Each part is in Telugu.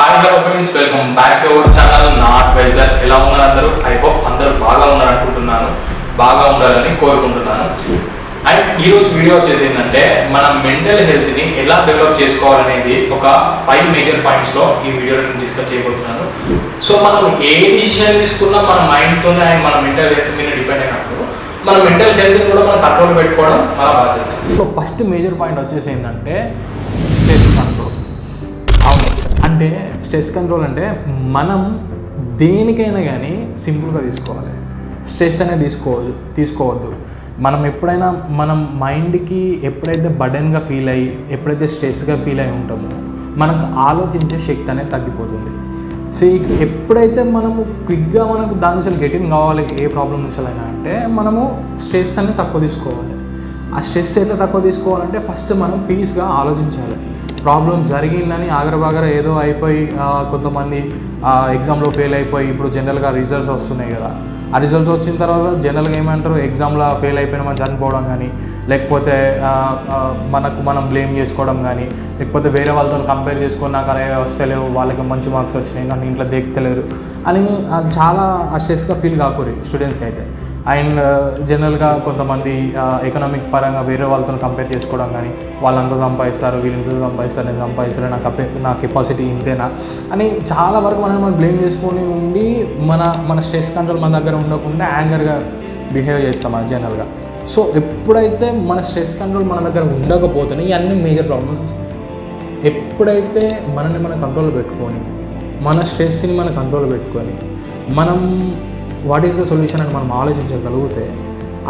Hi hello friends welcome back to our channel not wiser ఎలా ఉన్నారు అందరూ? ఐ హోప్ అందరూ బాగా ఉన్నారు అనుకుంటున్నాను. బాగా ఉండాలని కోరుకుంటున్నాను. అండ్ ఈ రోజు వీడియో వచ్చేసి ఏంటంటే మన మెంటల్ హెల్త్ని ఎలా డెవలప్ చేసుకోవాలనేది ఒక ఫైవ్ మేజర్ పాయింట్స్లో ఈ వీడియోలో నేను డిస్కస్ చేయబోతున్నాను. సో మనం ఏ డిసిషన్ తీసుకున్నా మన మైండ్తోనే అండ్ మన మెంటల్ హెల్త్ మీద డిపెండ్ అయినప్పుడు మన మెంటల్ హెల్త్ని కూడా మనం కంట్రోల్ పెట్టుకోవడం మన బాధ్యత. సో ఫస్ట్ మేజర్ పాయింట్ వచ్చేసి ఏంటంటే స్ట్రెస్ కంట్రోల్ అంటే స్ట్రెస్ కంట్రోల్ అంటే మనం దేనికైనా కానీ సింపుల్గా తీసుకోవాలి. స్ట్రెస్ అనేది తీసుకోవద్దు తీసుకోవద్దు. మనం ఎప్పుడైనా మనం మైండ్కి ఎప్పుడైతే బర్డెన్గా ఫీల్ అయ్యి ఎప్పుడైతే స్ట్రెస్గా ఫీల్ అయి ఉంటామో మనకు ఆలోచించే శక్తి అనేది తగ్గిపోతుంది. సో ఎప్పుడైతే మనము క్విక్గా మనకు దాని నుంచి గెటిన్ కావాలి ఏ ప్రాబ్లం నుంచి అయినా అంటే మనము స్ట్రెస్ అనేది తక్కువ తీసుకోవాలి. ఆ స్ట్రెస్ ఎట్లా తక్కువ తీసుకోవాలంటే ఫస్ట్ మనం పీస్గా ఆలోచించాలి. ప్రాబ్లం జరిగిందని ఆగరబాగర ఏదో అయిపోయి కొంతమంది ఎగ్జామ్లో ఫెయిల్ అయిపోయి ఇప్పుడు జనరల్గా రిజల్ట్స్ వస్తున్నాయి కదా. ఆ రిజల్ట్స్ వచ్చిన తర్వాత జనరల్గా ఏమంటారు? ఎగ్జామ్లో ఫెయిల్ అయిపోయిన చనిపోవడం కానీ లేకపోతే మనకు మనం బ్లేమ్ చేసుకోవడం కానీ లేకపోతే వేరే వాళ్ళతో కంపేర్ చేసుకొని నాకు అరే వస్తలేవు వాళ్ళకి మంచి మార్క్స్ వచ్చినాయి నన్ను ఇంట్లో దేక్తలేరు అని చాలా స్ట్రెస్గా ఫీల్ కాకూరి స్టూడెంట్స్కి అయితే. అండ్ uh, జనరల్గా కొంతమంది uh, ఎకనామిక్ పరంగా వేరే వాళ్ళతో కంపేర్ చేసుకోవడం కానీ వాళ్ళంతా సంపాదిస్తారు వీళ్ళు ఇంత సంపాదిస్తారు నేను సంపాదిస్తారు నా కపే నా కెపాసిటీ ఇంతేనా? అని చాలా వరకు మనం మనం బ్లేమ్ చేసుకొని ఉండి మన మన స్ట్రెస్ కంట్రోల్ మన దగ్గర ఉండకుండా యాంగర్గా బిహేవ్ చేస్తాం అది జనరల్గా సో ఎప్పుడైతే మన స్ట్రెస్ కంట్రోల్ మన దగ్గర ఉండకపోతేనే ఇవన్నీ మేజర్ ప్రాబ్లమ్స్ వస్తాయి. ఎప్పుడైతే మనల్ని మన కంట్రోల్ పెట్టుకొని మన స్ట్రెస్ని మన కంట్రోల్ పెట్టుకొని మనం వాట్ ఈస్ ద సొల్యూషన్ అని మనం ఆలోచించగలిగితే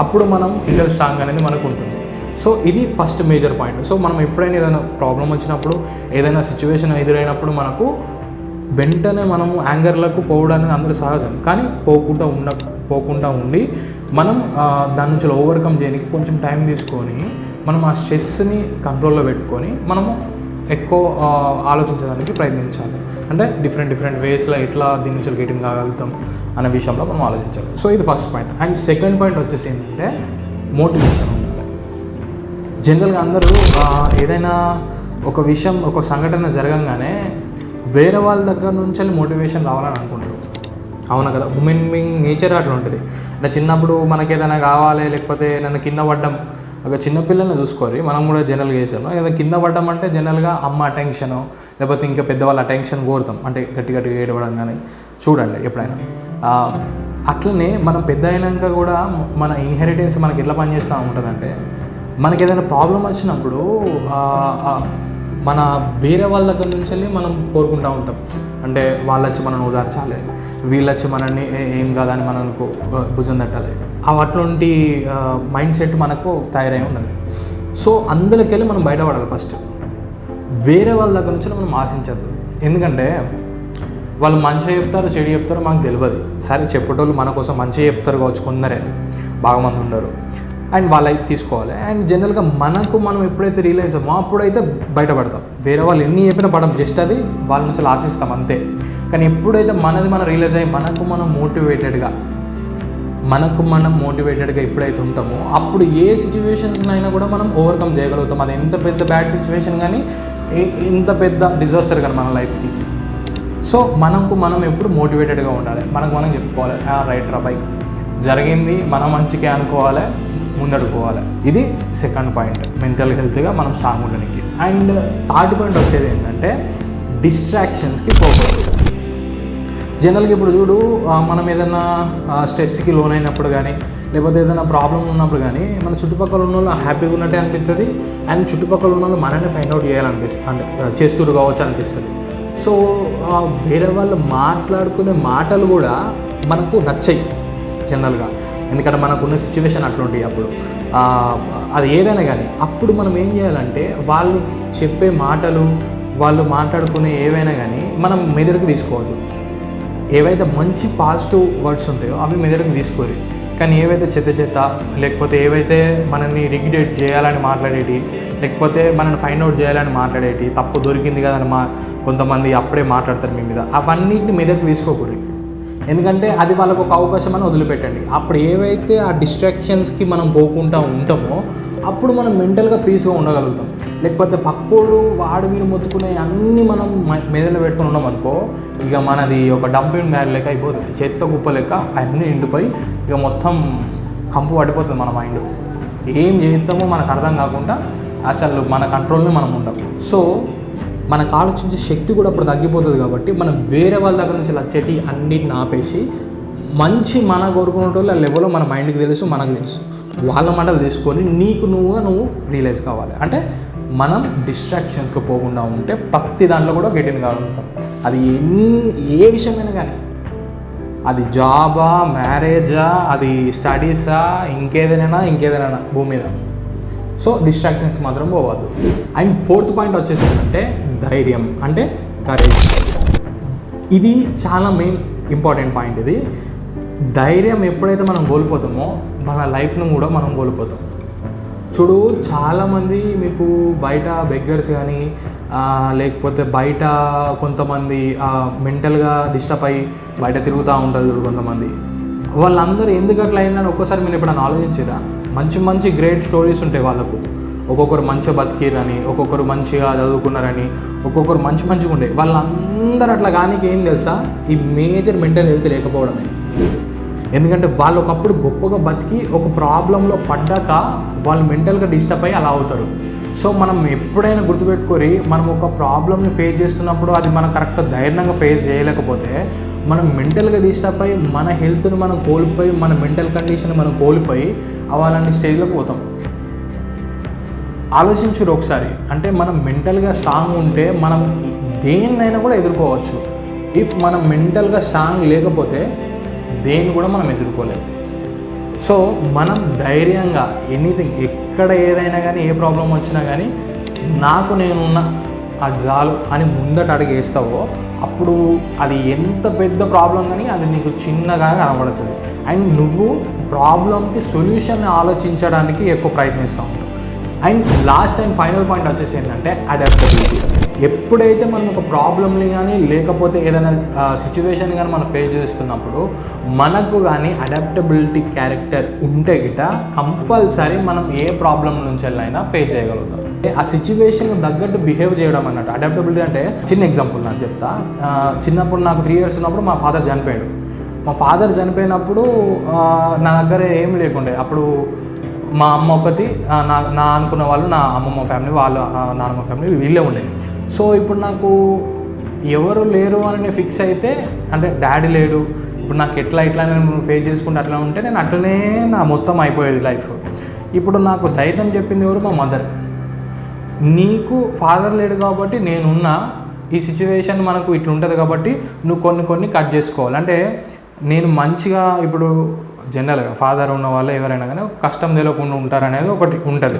అప్పుడు మనం ఇంటర్ స్ట్రాంగ్ అనేది మనకు ఉంటుంది. సో ఇది ఫస్ట్ మేజర్ పాయింట్ సో మనం ఎప్పుడైనా ఏదైనా ప్రాబ్లం వచ్చినప్పుడు ఏదైనా సిచ్యువేషన్ ఎదురైనప్పుడు మనకు వెంటనే మనము యాంగర్లకు పోవడం అనేది అందరూ సహజం. కానీ పోకుండా ఉండ పోకుండా ఉండి మనం దాని నుంచి ఓవర్కమ్ చేయడానికి కొంచెం టైం తీసుకొని మనం ఆ స్ట్రెస్ని కంట్రోల్లో పెట్టుకొని మనము ఎక్కువ ఆలోచించడానికి ప్రయత్నించాలి. అంటే డిఫరెంట్ డిఫరెంట్ వేస్లో ఎట్లా దీని నుంచి గెటింగ్ కాగలుగుతాం అనే విషయంలో మనం ఆలోచించాలి. సో ఇది first point and second point వచ్చేసి ఏంటంటే మోటివేషన్ ఉండాలి. జనరల్గా అందరూ ఏదైనా ఒక విషయం ఒక సంఘటన జరగంగానే వేరే వాళ్ళ దగ్గర నుంచి మోటివేషన్ రావాలని అనుకుంటారు. అవునా కదా? ఉమెన్ బింగ్ నేచర్ అట్లా ఉంటుంది. అంటే చిన్నప్పుడు మనకి ఏదైనా కావాలి లేకపోతే నన్ను కింద పడ్డం ఒక చిన్నపిల్లల్ని చూసుకోరు మనం కూడా జనరల్గా చేసాము ఏదైనా కింద పడ్డం అంటే జనరల్గా అమ్మ అటెన్షన్ లేకపోతే ఇంకా పెద్దవాళ్ళ అటెన్షన్ కోరుతాం. అంటే గట్టి గట్టిగా ఏడవడం కానీ చూడండి ఎప్పుడైనా. అట్లనే మనం పెద్ద అయినాక కూడా మన ఇన్హెరిటెన్స్ మనకి ఎట్లా పనిచేస్తూ ఉంటుందంటే మనకి ఏదైనా ప్రాబ్లం వచ్చినప్పుడు మన వేరే వాళ్ళ దగ్గర నుంచి వెళ్ళి మనం కోరుకుంటూ ఉంటాం. అంటే వాళ్ళొచ్చి మనల్ని ఓదార్చాలి. వీళ్ళొచ్చి మనల్ని ఏం కాదని మనకు భుజం తట్టాలి. ఆ అట్లాంటి మైండ్ సెట్ మనకు తయారై ఉన్నది. సో అందులోకెళ్ళి మనం బయటపడాలి ఫస్ట్. వేరే వాళ్ళ దగ్గర నుంచి మనం ఆశించద్దు. ఎందుకంటే వాళ్ళు మంచిగా చెప్తారు చెడు చెప్తారో మనకు తెలియదు సరే చెప్పేటోళ్ళు మన కోసం మంచిగా చెప్తారు కావచ్చు కొందరే. బాగా మంది ఉండరు. అండ్ వాళ్ళైతే తీసుకోవాలి. అండ్ జనరల్గా మనకు మనం ఎప్పుడైతే రియలైజ్ అవ్వమో అప్పుడైతే బయటపడతాం. వేరే వాళ్ళు ఎన్ని చెప్పినా పడం జస్ట్ అది వాళ్ళ నుంచి ఆశిస్తాం అంతే. కానీ ఎప్పుడైతే మనది మనం రియలైజ్ అయ్యి మనకు మనం మోటివేటెడ్గా మనకు మనం మోటివేటెడ్గా ఎప్పుడైతే ఉంటామో అప్పుడు ఏ సిచ్యువేషన్స్ అయినా కూడా మనం ఓవర్కమ్ చేయగలుగుతాం. అది ఎంత పెద్ద బ్యాడ్ సిచ్యువేషన్ కానీ ఇంత పెద్ద డిజాస్టర్ కానీ మన లైఫ్కి సో మనకు మనం ఎప్పుడు మోటివేటెడ్గా ఉండాలి. మనకు మనం చెప్పుకోవాలి రైట్ రా బై జరిగింది మన మంచికే అనుకోవాలి ముందడుకోవాలి ఇది సెకండ్ పాయింట్ మెంటల్ హెల్త్గా మనం స్ట్రాంగ్ ఉండడానికి. అండ్ థర్డ్ పాయింట్ వచ్చేది ఏంటంటే డిస్ట్రాక్షన్స్కి పోకూడదు జనరల్గా ఇప్పుడు చూడు మనం ఏదైనా స్ట్రెస్కి లోన్ అయినప్పుడు కానీ లేకపోతే ఏదైనా ప్రాబ్లం ఉన్నప్పుడు కానీ మన చుట్టుపక్కల ఉన్న వాళ్ళు హ్యాపీగా ఉన్నట్టే అనిపిస్తుంది అండ్ చుట్టుపక్కల ఉన్న వాళ్ళు మనల్ని ఫైండ్ అవుట్ చేయాలనిపిస్తుంది అంటే చేస్తూరు కావచ్చు అనిపిస్తుంది. సో వేరే వాళ్ళు మాట్లాడుకునే మాటలు కూడా మనకు నచ్చాయి జనరల్గా ఎందుకంటే మనకున్న సిచ్యువేషన్ అట్లాంటివి అప్పుడు. అది ఏదైనా కానీ. అప్పుడు మనం ఏం చేయాలంటే వాళ్ళు చెప్పే మాటలు వాళ్ళు మాట్లాడుకునే ఏవైనా కానీ మనం మెదడుకు తీసుకోవద్దు. ఏవైతే మంచి పాజిటివ్ వర్డ్స్ ఉంటాయో అవి మెదడుకు తీసుకోరు. కానీ ఏవైతే చెత్త చెత్త లేకపోతే ఏవైతే మనల్ని రిగ్రెట్ చేయాలని మాట్లాడేటి లేకపోతే మనల్ని ఫైండ్ అవుట్ చేయాలని మాట్లాడేటి తప్పు దొరికింది కదా అని మా కొంతమంది అప్పుడే మాట్లాడతారు మీ మీద అవన్నిటిని మెదడుకు తీసుకోకూడదు ఎందుకంటే అది వాళ్ళకు ఒక అవకాశం అని వదిలిపెట్టండి. అప్పుడు ఏవైతే ఆ డిస్ట్రాక్షన్స్కి మనం పోకుండా ఉంటామో అప్పుడు మనం మెంటల్గా పీస్గా ఉండగలుగుతాం. లేకపోతే పక్కోడు వాడు వీడు మొత్తుకునే అన్నీ మనం మ- మెదడులో పెట్టుకొని ఉన్నాం అనుకో ఇక మనది ఒక డంపింగ్ బ్యాగ్ లెక్క అయిపోతుంది. చెత్త కుప్ప లెక్క అన్నీ నిండిపోయి ఇక మొత్తం కంపు పడిపోతుంది మన మైండ్ ఏం చేస్తామో మనకు అర్థం కాకుండా అసలు మన కంట్రోల్ని మనం ఉండం సో మనకు ఆలోచించే శక్తి కూడా అప్పుడు తగ్గిపోతుంది కాబట్టి మనం వేరే వాళ్ళ దగ్గర నుంచి వచ్చేటి అన్నిటిని ఆపేసి మంచి మన కోరుకునేటోళ్ళ లెవెల్లో మన మైండ్కి తెలుసు మనకు తెలుసు. వాళ్ళ మాటలు తీసుకొని నీకు నువ్వుగా నువ్వు రియలైజ్ కావాలి. అంటే మనం డిస్ట్రాక్షన్స్కి పోకుండా ఉంటే ప్రతి దాంట్లో కూడా గెటిన్ కాగలుగుతాం అది ఏ విషయమైనా కానీ. అది జాబా మ్యారేజా అది స్టడీసా ఇంకేదైనా ఇంకేదైనా భూమి మీద. సో డిస్ట్రాక్షన్స్ మాత్రం పోవద్దు. అండ్ ఫోర్త్ పాయింట్ వచ్చేసి ఏంటంటే ధైర్యం. అంటే కరేజ్ ఇది చాలా మెయిన్ ఇంపార్టెంట్ పాయింట్ ఇది. ధైర్యం ఎప్పుడైతే మనం కోల్పోతామో మన లైఫ్ను కూడా మనం కోల్పోతాం. చూడు చాలామంది మీకు బయట బెగ్గర్స్ కానీ లేకపోతే బయట కొంతమంది మెంటల్గా డిస్టర్బ్ అయ్యి బయట తిరుగుతూ ఉంటారు చూడు కొంతమంది. వాళ్ళందరూ ఎందుకు అట్లా అయిందని ఒక్కోసారి మీరు ఎప్పుడైనా ఆలోచించారా మంచి మంచి గ్రేట్ స్టోరీస్ ఉంటాయి వాళ్ళకు. ఒక్కొక్కరు మంచిగా బతికిరని ఒక్కొక్కరు మంచిగా చదువుకున్నారని ఒక్కొక్కరు మంచి మంచిగా ఉండే. వాళ్ళందరూ అట్లా కానీ ఏం తెలుసా? ఈ మేజర్ మెంటల్ హెల్త్ లేకపోవడమే. ఎందుకంటే వాళ్ళు ఒకప్పుడు గొప్పగా బతికి ఒక ప్రాబ్లంలో పడ్డాక వాళ్ళు మెంటల్గా డిస్టర్బ్ అయ్యి అలా అవుతారు. సో మనం ఎప్పుడైనా గుర్తుపెట్టుకొని మనం ఒక ప్రాబ్లమ్ని ఫేస్ చేస్తున్నప్పుడు అది మనం కరెక్ట్ ధైర్యంగా ఫేస్ చేయలేకపోతే మనం మెంటల్గా డిస్టర్బ్ అయ్యి మన హెల్త్ని మనం కోల్పోయి మన మెంటల్ కండిషన్ మనం కోల్పోయి అలాంటి స్టేజ్లో పోతాం. ఆలోచించరు ఒకసారి. అంటే మనం మెంటల్గా స్ట్రాంగ్ ఉంటే మనం దేన్నైనా కూడా ఎదుర్కోవచ్చు. ఇఫ్ మనం మెంటల్గా స్ట్రాంగ్ లేకపోతే దేన్ని కూడా మనం ఎదుర్కోలేము సో మనం ధైర్యంగా ఎనీథింగ్ ఎక్కడ ఏదైనా కానీ ఏ ప్రాబ్లం వచ్చినా కానీ నాకు నేనున్న ఆ జాలు అని ముందట అడిగేస్తావో అప్పుడు అది ఎంత పెద్ద ప్రాబ్లం కానీ అది నీకు చిన్నగా కనబడుతుంది. అండ్ నువ్వు ప్రాబ్లంకి సొల్యూషన్ ఆలోచించడానికి ఎక్కువ ప్రయత్నిస్తూ ఉంటావు. And last and final point వచ్చేసి ఏంటంటే అడాప్టబిలిటీ ఎప్పుడైతే మనం ఒక ప్రాబ్లమ్ని కానీ లేకపోతే ఏదైనా సిచ్యువేషన్ కానీ మనం ఫేస్ చేస్తున్నప్పుడు మనకు కానీ అడాప్టబిలిటీ క్యారెక్టర్ ఉంటే గిట కంపల్సరీ మనం ఏ ప్రాబ్లం నుంచి వెళ్ళైనా ఫేస్ చేయగలుగుతాం. ఆ సిచ్యువేషన్ తగ్గట్టు బిహేవ్ చేయడం అన్నట్టు. అడాప్టబిలిటీ అంటే చిన్న ఎగ్జాంపుల్ నాకు చెప్తా. చిన్నప్పుడు నాకు త్రీ ఇయర్స్ ఉన్నప్పుడు మా ఫాదర్ చనిపోయాడు. మా ఫాదర్ చనిపోయినప్పుడు నా దగ్గర ఏం లేకుండే. అప్పుడు మా అమ్మ ఒకటి నా నా అనుకున్న వాళ్ళు నా అమ్మమ్మ ఫ్యామిలీ వాళ్ళ నాన్నమ్మ ఫ్యామిలీ వీళ్ళే ఉండే. సో ఇప్పుడు నాకు ఎవరు లేరు అని నేను ఫిక్స్ అయితే అంటే డాడీ లేడు. ఇప్పుడు నాకు ఎట్లా ఇట్లా నేను ఫేస్ చేసుకుంటే అట్లా ఉంటే నేను అట్లనే నా మొత్తం అయిపోయేది లైఫ్ ఇప్పుడు నాకు ధైర్యం చెప్పింది ఎవరు? మా మదర్ నీకు ఫాదర్ లేడు కాబట్టి నేనున్నా ఈ సిచ్యువేషన్ మనకు ఇట్లుంటుంది కాబట్టి నువ్వు కొన్ని కొన్ని కట్ చేసుకోవాలి. అంటే నేను మంచిగా ఇప్పుడు జనరల్గా ఫాదర్ ఉన్న వాళ్ళు ఎవరైనా కానీ కష్టం తెలియకుండా ఉంటారనేది ఒకటి ఉంటుంది.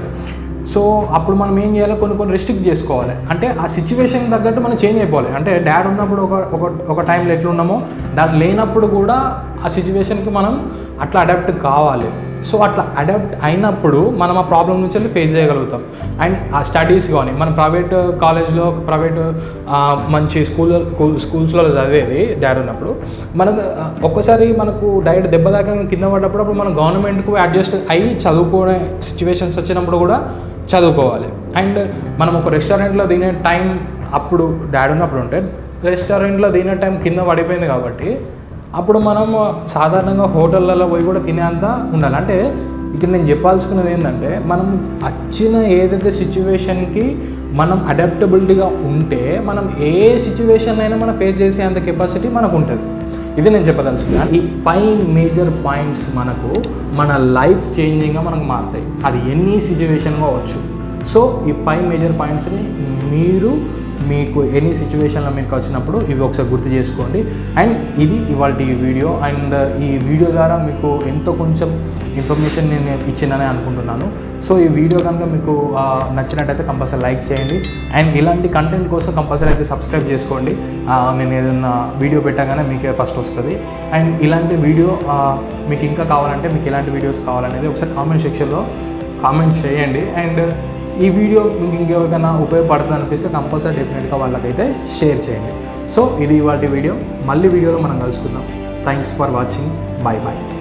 సో అప్పుడు మనం ఏం చేయాలి? కొన్ని కొన్ని రెస్ట్రిక్ట్ చేసుకోవాలి. అంటే ఆ సిచ్యువేషన్ తగ్గట్టు మనం చేంజ్ అయిపోవాలి. అంటే డాడ్ ఉన్నప్పుడు ఒక ఒక ఒక టైంలో ఎట్లున్నామో డాడ్ లేనప్పుడు కూడా ఆ సిచ్యువేషన్కి మనం అట్లా అడాప్ట్ కావాలి. సో అట్లా అడాప్ట్ అయినప్పుడు మనం ఆ ప్రాబ్లం నుంచి వెళ్ళి ఫేస్ చేయగలుగుతాం. అండ్ ఆ స్టడీస్ కానీ మనం ప్రైవేట్ కాలేజ్లో ప్రైవేట్ మంచి స్కూల్ స్కూల్స్లో చదివేది డాడ్ ఉన్నప్పుడు మనకు ఒక్కసారి మనకు డైరెక్ట్ దెబ్బ దాకా కింద పడ్డప్పుడు అప్పుడు మనం గవర్నమెంట్కు అడ్జస్ట్ అయ్యి చదువుకునే సిచ్యువేషన్స్ వచ్చినప్పుడు కూడా చదువుకోవాలి. అండ్ మనం ఒక రెస్టారెంట్లో తినే టైం అప్పుడు డాడ్ ఉన్నప్పుడు ఉంటే రెస్టారెంట్లో తినే టైం కింద పడిపోయింది కాబట్టి అప్పుడు మనం సాధారణంగా హోటళ్ళలో పోయి కూడా తినేంత ఉండాలి. అంటే ఇక్కడ నేను చెప్పాల్సుకున్నది ఏంటంటే మనం వచ్చిన ఏదైతే సిచ్యువేషన్కి మనం అడాప్టబిలిటీగా ఉంటే మనం ఏ సిచ్యువేషన్ అయినా మనం ఫేస్ చేసే అంత కెపాసిటీ మనకు ఉంటుంది ఇది నేను చెప్పదలుచుకున్నాను ఈ ఫైవ్ మేజర్ పాయింట్స్ మనకు మన లైఫ్ చేంజింగ్గా మనకు మారుతాయి. అది ఎన్ని సిచ్యువేషన్ కావచ్చు. సో ఈ ఫైవ్ మేజర్ పాయింట్స్ని మీరు మీకు ఎనీ సిచ్యువేషన్లో మీకు వచ్చినప్పుడు ఇవి ఒకసారి గుర్తు చేసుకోండి. అండ్ ఇది ఇవాళ ఈ వీడియో అండ్ uh, ఈ వీడియో ద్వారా మీకు ఎంతో కొంచెం ఇన్ఫర్మేషన్ నేను ఇచ్చిందని అనుకుంటున్నాను. సో ఈ వీడియో కనుక మీకు నచ్చినట్టయితే కంపల్సరీ లైక్ చేయండి. అండ్ ఇలాంటి కంటెంట్ కోసం కంపల్సరీ అయితే సబ్స్క్రైబ్ చేసుకోండి. నేను ఏదైనా వీడియో పెట్టగానే మీకే ఫస్ట్ వస్తుంది. అండ్ ఇలాంటి వీడియో మీకు ఇంకా కావాలంటే మీకు ఎలాంటి వీడియోస్ కావాలనేది ఒకసారి కామెంట్ సెక్షన్లో కామెంట్ చేయండి. అండ్ ఈ వీడియో మీకు ఇంకెవరికైనా ఉపయోగపడుతుంది అనిపిస్తే కంపల్సరీ డెఫినెట్గా వాళ్ళకైతే షేర్ చేయండి. సో ఇది ఇవాటి వీడియో. మళ్ళీ వీడియోలో మనం కలుసుకుందాం. Thanks for watching bye bye